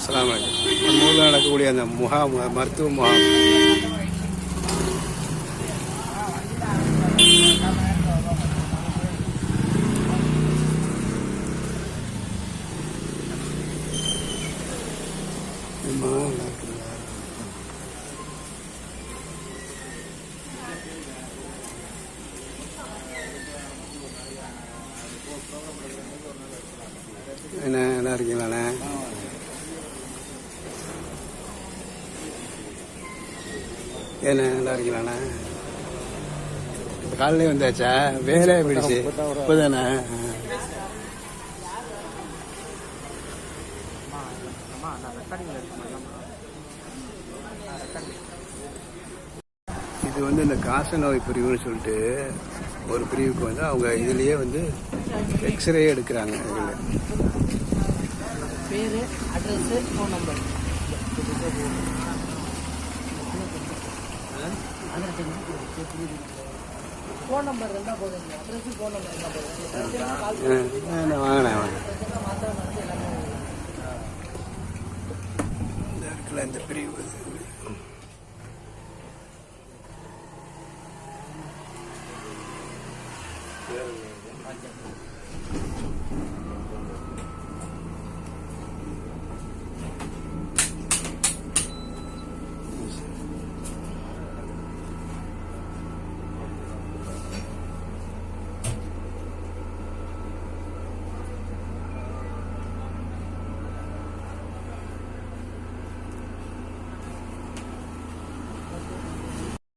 அஸ்லாம் நம்ம ஊரில் நடக்கக்கூடிய அந்த முகாம் மருத்துவ முகாம் என்ன நல்லா இருக்கீங்களாண்ணே? என்ன நல்லா இருக்கீங்களாண்ணே? காலையிலே வந்தாச்சா? வேலை போயிடுச்சு. இப்போதானே? இது வந்து இந்த காச நோய் பிரிவுன்னு சொல்லிட்டு ஒரு பிரிவுக்கு வந்து அவங்க இதுலயே வந்து எக்ஸ்ரே எடுக்கிறாங்க. இதில் பேரு address phone number phone number இருந்தால் போதும் அட்ரஸ் ஃபோன் நம்பர் இருந்தால் போதும் வாங்கினேன் வாங்க இந்த பிரிவு இது.